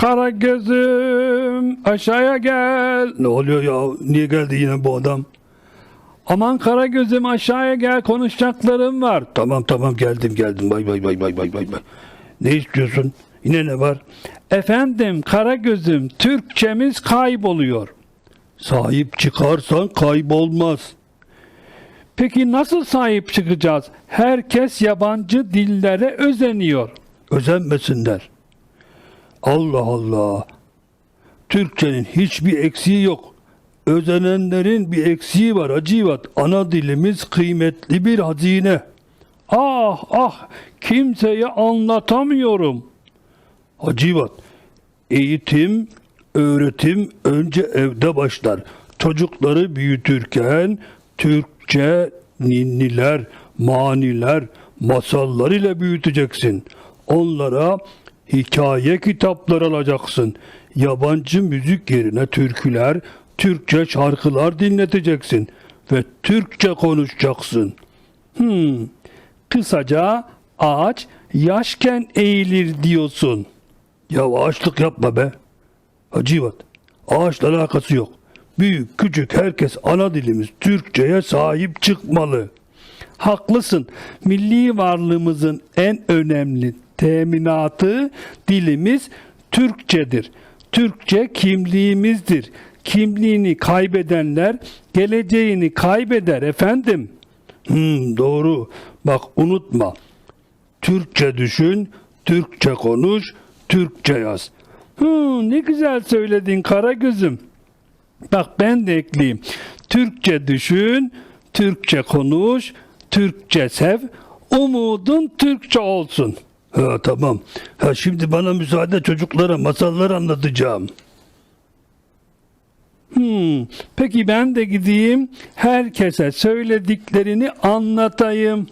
kara gözüm aşağıya gel. Ne oluyor ya? Niye geldi yine bu adam? Aman kara gözüm aşağıya gel konuşacaklarım var. Tamam tamam geldim geldim. Bay bay bay bay bay bay. bay. Ne istiyorsun? Yine ne var? Efendim kara gözüm Türkçemiz kayboluyor. Sahip çıkarsan kaybolmaz. Peki nasıl sahip çıkacağız? Herkes yabancı dillere özeniyor. Özenmesinler. Allah Allah. Türkçenin hiçbir eksiği yok. Özenenlerin bir eksiği var Hacivat. Ana dilimiz kıymetli bir hazine. Ah ah kimseye anlatamıyorum. Hacivat. Eğitim, öğretim önce evde başlar. Çocukları büyütürken Türkçe ninniler, maniler, masallar ile büyüteceksin. Onlara hikaye kitapları alacaksın. Yabancı müzik yerine türküler, Türkçe şarkılar dinleteceksin ve Türkçe konuşacaksın. Hmm, kısaca ağaç yaşken eğilir diyorsun. Ya ağaçlık yapma be. Hacivat. Ağaçla alakası yok. Büyük küçük herkes ana dilimiz Türkçe'ye sahip çıkmalı. Haklısın. Milli varlığımızın en önemli teminatı dilimiz Türkçedir. Türkçe kimliğimizdir. Kimliğini kaybedenler geleceğini kaybeder efendim. Hmm, doğru. Bak unutma. Türkçe düşün, Türkçe konuş, Türkçe yaz. Hı, ne güzel söyledin kara gözüm. Bak ben de ekleyeyim. Türkçe düşün, Türkçe konuş, Türkçe sev, umudun Türkçe olsun. Ha tamam. Ha şimdi bana müsaade çocuklara masallar anlatacağım. Hmm, peki ben de gideyim herkese söylediklerini anlatayım.